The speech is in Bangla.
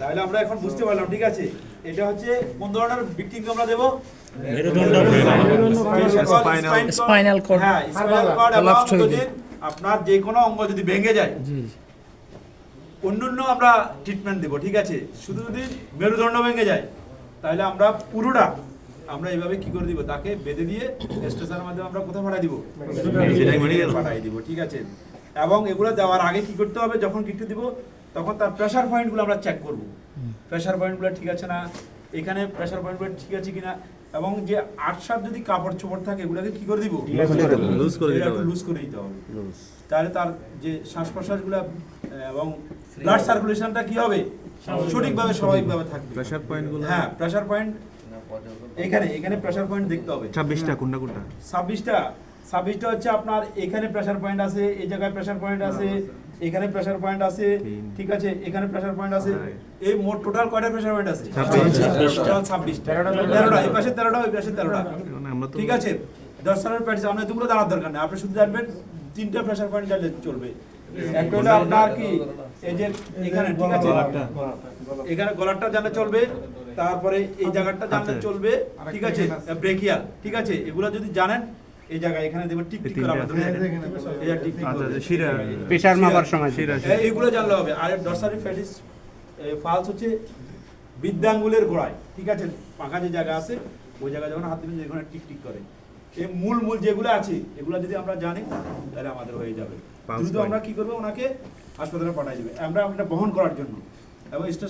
তাহলে আমরা এখন বুঝতে পারলাম ঠিক আছে? এটা হচ্ছে কোন ধরনের ভিকটিমকে আমরা দেবো. হ্যাঁ স্পাইনাল কর্ড আপনার যে কোনো অঙ্গ যদি ভেঙে যায় অন্যান্য আমরা ট্রিটমেন্ট দেবো ঠিক আছে? শুধু যদি মেরুদণ্ড ভেঙে যায় তাহলে আমরা পুরোটা আমরা এইভাবে কি করে দিব? তাকে বেঁধে দিয়ে স্টেশনের মাধ্যমে আমরা কোথায় পাঠাই দিব? পাঠাই দিব ঠিক আছে? এবং এগুলো দেওয়ার আগে কি করতে হবে? যখন কিছু দিব তখন তার প্রেসার পয়েন্টগুলো আমরা চেক করব। প্রেসার পয়েন্টগুলো ঠিক আছে না? এখানে প্রেসার পয়েন্টগুলো ঠিক আছে কিনা? এবং যে আটসার যদি কাপড় চোপড় থাকে এগুলোকে কি করে দিব? লুজ করে দিতে হবে। লুজ করে দিতে হবে। তাহলে তার যে শ্বাস প্রশ্বাসগুলো এবং ব্লাড সার্কুলেশনটা কি হবে? সঠিকভাবে স্বাভাবিকভাবে থাকবে। প্রেসার পয়েন্টগুলো হ্যাঁ প্রেসার পয়েন্ট এখানে এখানে প্রেসার পয়েন্ট দেখতে হবে। ছাব্বিশটা কোনটা কোনটা? ছাব্বিশটা ছাব্বিশটা হচ্ছে আপনার এখানে প্রেসার পয়েন্ট আছে এই জায়গায় প্রেসার পয়েন্ট আছে। এখানে প্রেসার পয়েন্ট আছে ঠিক আছে? এখানে প্রেসার পয়েন্ট আছে। এই মোট টোটাল কয়টা প্রেসার পয়েন্ট আছে। টোটাল ছাব্বিশটা তেরোটা। এই পাশে তেরোটা ওই পাশে তেরোটা। মানে ঠিক আছে? দশ সালের প্র্যাকটিস আপনার দুপুরে জানার দরকার নেই। আপনি শুধু জানবেন তিনটা প্রেসার পয়েন্ট জানলে চলবে। একটা হলো আপনার কি এই যে এখানে ঠিক আছে? এখানে গলারটা জানলে চলবে তারপরে এই জায়গাটা জানলে। চলবে ঠিক আছে? ব্রেকিয়াল ঠিক আছে? এগুলো যদি জানেন এই জায়গায় এখানে টিক টিক করে এই যে টিক টিক আচ্ছা আচ্ছা, শিরা। প্রেশার মাপার সময় শিরা এইগুলো জানলে হবে। আর ডরসারি ফ্যাটিস ফালস হচ্ছে বৃদ্ধাঙ্গুলের গোড়ায়। ঠিক আছে? পাকা যে জায়গা আছে ওই জায়গায় যখন হাত দিবেন যেখানে টিক টিক করে। এই মূল মূল যেগুলো আছে এগুলো যদি আমরা জানি তাহলে আমাদের হয়ে যাবে। দ্রুত আমরা কি করব? ওনাকে হাসপাতালে পাঠিয়ে দিবে। আমরা এটা বহন করার জন্য। এবং স্টেশন